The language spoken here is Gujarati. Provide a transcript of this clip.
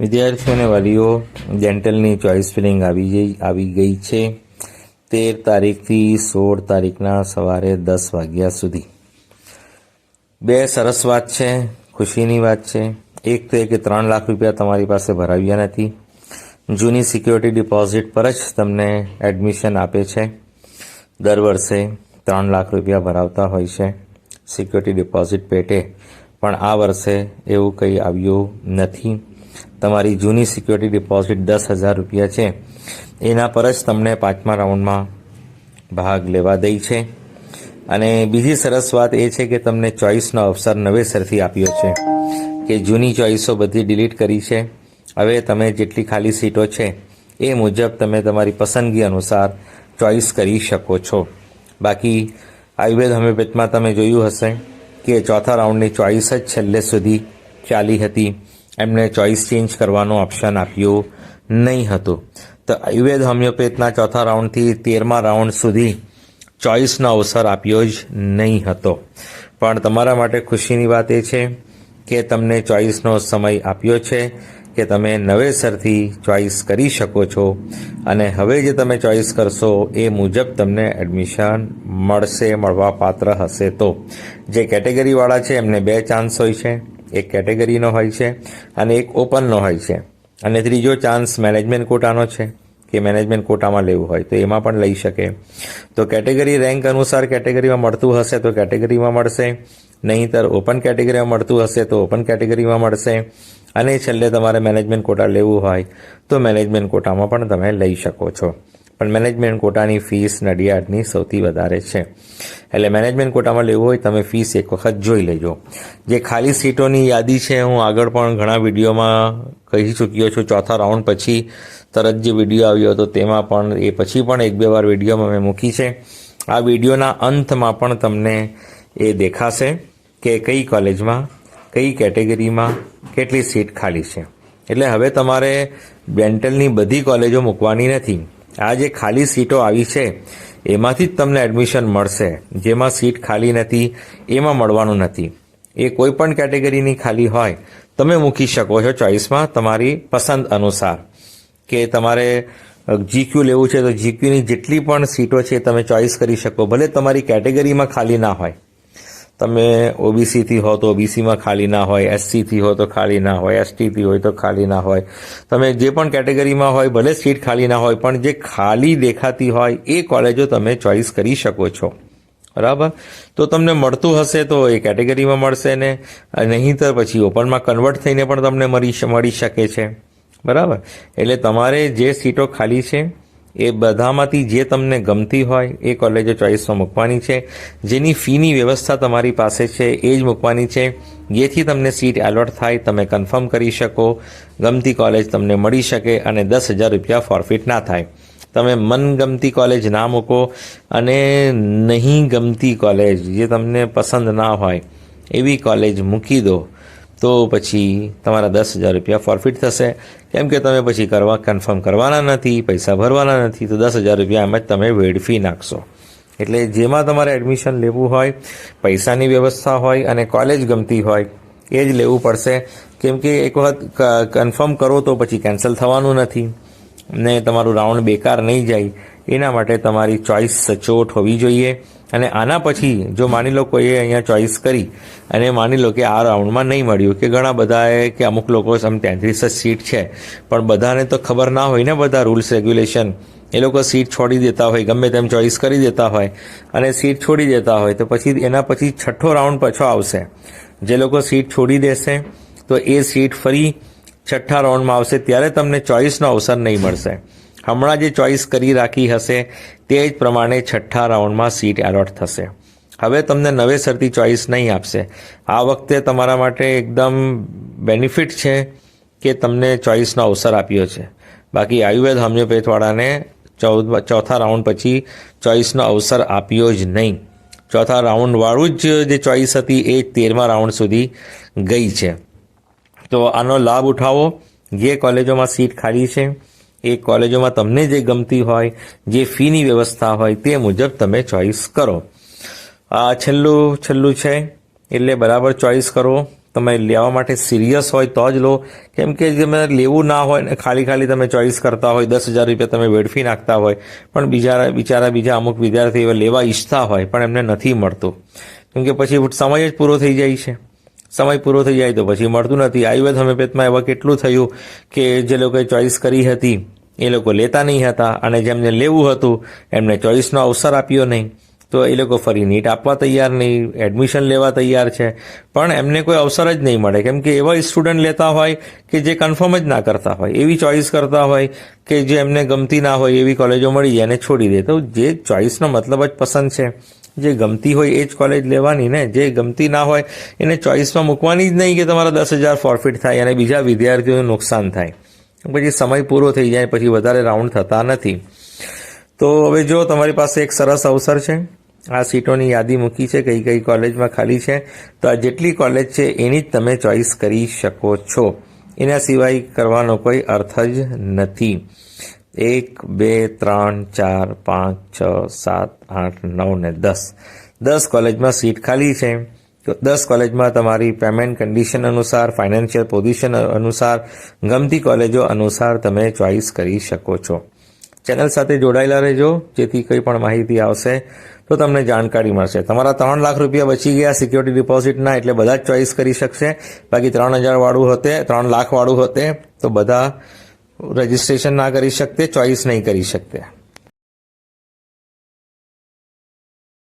વિદ્યાર્થીઓ અને વાલીઓ ડેન્ટલની ચોઇસ ફિલિંગ આવી ગઈ આવી ગઈ છે. તેર તારીખથી સોળ તારીખના સવારે દસ વાગ્યા સુધી. બે સરસ વાત છે, ખુશીની વાત છે. એક તો એ કે ત્રણ લાખ રૂપિયા તમારી પાસે ભરાવ્યા નથી. જૂની સિક્યોરિટી ડિપોઝિટ પર જ તમને એડમિશન આપે છે. દર વર્ષે ત્રણ લાખ રૂપિયા ભરાવતા હોય છે સિક્યોરિટી ડિપોઝિટ પેટે. પણ આ વર્ષે એવું કંઈ આવ્યું નથી. તમારી જૂની સિક્યોરિટી ડિપોઝિટ દસ હજાર રૂપિયા છે. એના પર જ તમને પાંચમા રાઉન્ડમાં ભાગ લેવા દઈ છે. અને બીજી સરસ વાત એ છે કે તમને ચોઇસનો અવસર નવેસરથી આપ્યો છે કે જૂની ચોઇસો બધી ડિલીટ કરી છે. હવે તમે જેટલી ખાલી સીટો છે એ મુજબ તમે તમારી પસંદગી અનુસાર ચોઇસ કરી શકો છો. બાકી આયુર્વેદ હોમિયોપેથમાં તમે જોયું હશે કે ચોથા રાઉન્ડની ચોઇસ જ છેલ્લે સુધી ચાલી હતી. એમને ચોઇસ ચેન્જ કરવાનો ઓપ્શન આપ્યો નહીં હતું. તો આયુર્વેદ હોમિયોપેથના ચોથા રાઉન્ડથી તેરમા રાઉન્ડ સુધી ચોઇસનો અવસર આપ્યો જ નહીં હતો. પણ તમારા માટે ખુશીની વાત એ છે કે તમને ચોઇસનો સમય આપ્યો છે કે તમે નવેસરથી ચોઇસ કરી શકો છો અને હવે જે તમે ચોઇસ કરશો એ મુજબ તમને એડમિશન મળશે મળવા પાત્ર હશે તો. જે કેટેગરીવાળા છે એમને બે ચાન્સ હોય છે. એક કેટેગરીનો હોય છે અને એક ઓપનનો હોય છે. અને ત્રીજો ચાન્સ મેનેજમેન્ટ કોટાનો છે, કે મેનેજમેન્ટ કોટામાં લેવું હોય, તો એમાં પણ લઈ શકે. તો કેટેગરી રેન્ક અનુસાર કેટેગરીમાં મળતું હશે તો કેટેગરીમાં મળશે. નહીંતર ઓપન કેટેગરીમાં મળતું હશે તો ઓપન કેટેગરીમાં મળશે. અને છેલ્લે તમારે મેનેજમેન્ટ કોટા લેવું હોય, તો મેનેજમેન્ટ કોટામાં પણ તમે લઈ શકો છો. પણ મેનેજમેન્ટ કોટાની ફીસ નડિયાદની સૌથી વધારે છે. એટલે મેનેજમેન્ટ કોટામાં લેવું હોય તમે ફીસ એક વખત જોઈ લેજો. જે ખાલી સીટોની યાદી છે, હું આગળ પણ ઘણા વિડીયોમાં કહી ચૂક્યો છું. ચોથા રાઉન્ડ પછી તરત જે વીડિયો આવ્યો હતો તેમાં પણ, એ પછી પણ એક બે વાર વિડીયોમાં મેં મૂકી છે. આ વિડીયોના અંતમાં પણ તમને એ દેખાશે કે કઈ કોલેજમાં કઈ કેટેગરીમાં કેટલી સીટ ખાલી છે. એટલે હવે તમારે ડેન્ટલની બધી કોલેજો મૂકવાની નથી. આ જે ખાલી સીટો આવી છે, એમાંથી જ તમને એડમિશન મળશે. જેમાં સીટ ખાલી નથી, એમાં મળવાનું નથી. એ કોઈ પણ કેટેગરીની ખાલી હોય, તમે મૂકી શકો છો ચોઇસમાં તમારી પસંદ અનુસાર. કે તમારે જીક્યુ લેવું છે તો જીક્યુની જેટલી પણ સીટો છે તમે ચોઇસ કરી શકો, ભલે તમારી કેટેગરીમાં ખાલી ના હોય. તમે ઓબીસીથી હો તો ઓબીસીમાં ખાલી ના હોય એસસીથી હો તો ખાલી ના હોય એસટીથી હોય તો ખાલી ના હોય. તમે જે પણ કેટેગરીમાં હોય, ભલે સીટ ખાલી ના હોય, પણ જે ખાલી દેખાતી હોય, એ કોલેજો તમે ચોઇસ કરી શકો છો. બરાબર? તો તમને મળતું હશે તો એ કેટેગરીમાં મળશે ને નહીંતર પછી ઓપનમાં કન્વર્ટ થઈને પણ તમને મળી મળી શકે છે. બરાબર? એટલે તમારે જે સીટો ખાલી છે એ બધામાંથી જે તમને ગમતી હોય એ કોલેજો ચોઇસમાં મૂકવાની છે. જેની ફીની વ્યવસ્થા તમારી પાસે છે એ જ મૂકવાની છે. જેથી તમને સીટ એલોટ થાય, તમે કન્ફર્મ કરી શકો. ગમતી કોલેજ તમને મળી શકે અને દસ હજાર રૂપિયા ફોરફિટ ના થાય. તમે મનગમતી કોલેજ ના મૂકો અને નહીં ગમતી કોલેજ જે તમને પસંદ ના હોય, એવી કોલેજ મૂકી દો. તો પછી તમારા દસ હજાર રૂપિયા ફોરફિટ થશે. કેમ કે તમે પછી કરવા કન્ફર્મ કરવાના નથી, પૈસા ભરવાના નથી, તો દસ હજાર રૂપિયા એમ જ તમે વેડફી નાખશો. એટલે જેમાં તમારે એડમિશન લેવું હોય, પૈસાની વ્યવસ્થા હોય અને કોલેજ ગમતી હોય, એ જ લેવું પડશે. કેમ કે એક વખત કન્ફર્મ કરો તો પછી કેન્સલ થવાનું નથી. ને તમારું રાઉન્ડ બેકાર નહીં જાય, એના માટે તમારી ચોઇસ સચોટ હોવી જોઈએ. અને આના પછી જો માની લો કોઈએ અહીંયા ચોઇસ કરી, અને માની લો કે આ રાઉન્ડમાં નહીં મળ્યું, કે ઘણા બધાએ કે અમુક લોકો સમ તેત્રીસ જ સીટ છે, પણ બધાને તો ખબર ના હોય ને બધા રૂલ્સ રેગ્યુલેશન એ લોકો સીટ છોડી દેતા હોય, ગમે તેમ ચોઇસ કરી દેતા હોય, અને સીટ છોડી દેતા હોય, તો પછી એના પછી છઠ્ઠો રાઉન્ડ પાછો આવશે. જે લોકો સીટ છોડી દેશે, તો એ સીટ ફરી છઠ્ઠા રાઉન્ડમાં આવશે, ત્યારે તમને ચોઇસનો અવસર નહીં મળશે. હમણાં જે ચોઇસ કરી રાખી હશે, તે જ પ્રમાણે છઠ્ઠા રાઉન્ડમાં સીટ એલોટ થશે. હવે તમને નવેસરથી ચોઇસ નહીં આપશે. આ વખતે તમારા માટે એકદમ બેનિફિટ છે કે તમને ચોઇસનો અવસર આપ્યો છે. બાકી આયુર્વેદ હોમિયોપેથવાળાને ચૌદ ચોથા રાઉન્ડ પછી ચોઇસનો અવસર આપ્યો જ નહીં. ચોથા રાઉન્ડવાળું જ જે ચોઇસ હતી, એ તેરમા રાઉન્ડ સુધી ગઈ છે. તો આનો લાભ ઉઠાવો. જે કોલેજોમાં સીટ ખાલી છે, એ કોલેજોમાં તમને જે ગમતી હોય, જે ફીની વ્યવસ્થા હોય, તે મુજબ તમે ચોઇસ કરો. આ છેલ્લું છેલ્લું છે, એટલે બરાબર ચોઇસ કરો. તમે લેવા માટે સિરિયસ હોય તો જ લો. કેમ કે તમે લેવું ના હોય ને ખાલી ખાલી તમે ચોઈસ કરતા હોય, દસ હજાર રૂપિયા તમે વેડફી નાખતા હોય, પણ બીજા બિચારા બીજા અમુક વિદ્યાર્થી એવા લેવા ઈચ્છતા હોય, પણ એમને નથી મળતું. કેમ કે પછી સમય જ પૂરો થઈ જાય છે. સમય પૂરો થઈ જાય તો પછી મળતું નથી. આયુર્વેદ હોમિયોપેથમાં એવા કેટલું થયું કે જે લોકોએ ચોઈસ કરી હતી, એ લોકો લેતા નહીં હતા અને જેમને લેવું હતું, એમને ચોઈસનો અવસર આપ્યો નહીં. તો એ લોકો ફરી નીટ આપવા તૈયાર નહીં, એડમિશન લેવા તૈયાર છે. પણ એમને કોઈ અવસર જ નહીં મળે. કેમ કે એવા સ્ટુડન્ટ લેતા હોય કે જે કન્ફર્મ જ ના કરતા હોય, એવી ચોઈસ કરતા હોય કે જે એમને ગમતી ના હોય એવી કોલેજો મળી જાય અને છોડી દે. તો જે ચોઈસનો મતલબ જ પસંદ છે. જે ગમતી હોય એ જ કોલેજ લેવાની ને, જે ગમતી ના હોય એને ચોઈસમાં મૂકવાની જ નહીં કે તમારા દસ હજાર ફોરફિટ થાય અને બીજા વિદ્યાર્થીઓને નુકસાન થાય. પછી સમય પૂરો થઈ જાય, પછી વધારે રાઉન્ડ થતા નથી. તો હવે જો તમારી પાસે એક સરસ અવસર છે, આ સીટોની યાદી મૂકી છે, કઈ કઈ કોલેજમાં ખાલી છે, તો આ જેટલી કોલેજ છે એની જ તમે ચોઈસ કરી શકો છો. એના સિવાય કરવાનો કોઈ અર્થ જ નથી. એક, બે, ત્રણ, ચાર, પાંચ, છ, સાત, આઠ, નવ ને દસ. દસ કોલેજમાં સીટ ખાલી છે. તો દસ કોલેજમાં તમારી પેમેન્ટ કન્ડિશન અનુસાર, ફાઇનાન્શિયલ પોઝિશન અનુસાર, ગમતી કોલેજો અનુસાર તમે ચોઇસ કરી શકો છો. ચેનલ સાથે જોડાયેલા રહેજો. જેથી કંઈ પણ માહિતી આવશે તો તમને જાણકારી મળશે. તમારા ત્રણ લાખ રૂપિયા બચી ગયા સિક્યોરિટી ડિપોઝિટના, એટલે બધા જ ચોઇસ કરી શકશે. બાકી ત્રણ હજારવાળું હોતે, ત્રણ લાખવાળું હોતે, તો બધા રજિસ્ટ્રેશન ના કરી શકતે ચોઈસ નહીં કરી શકતે.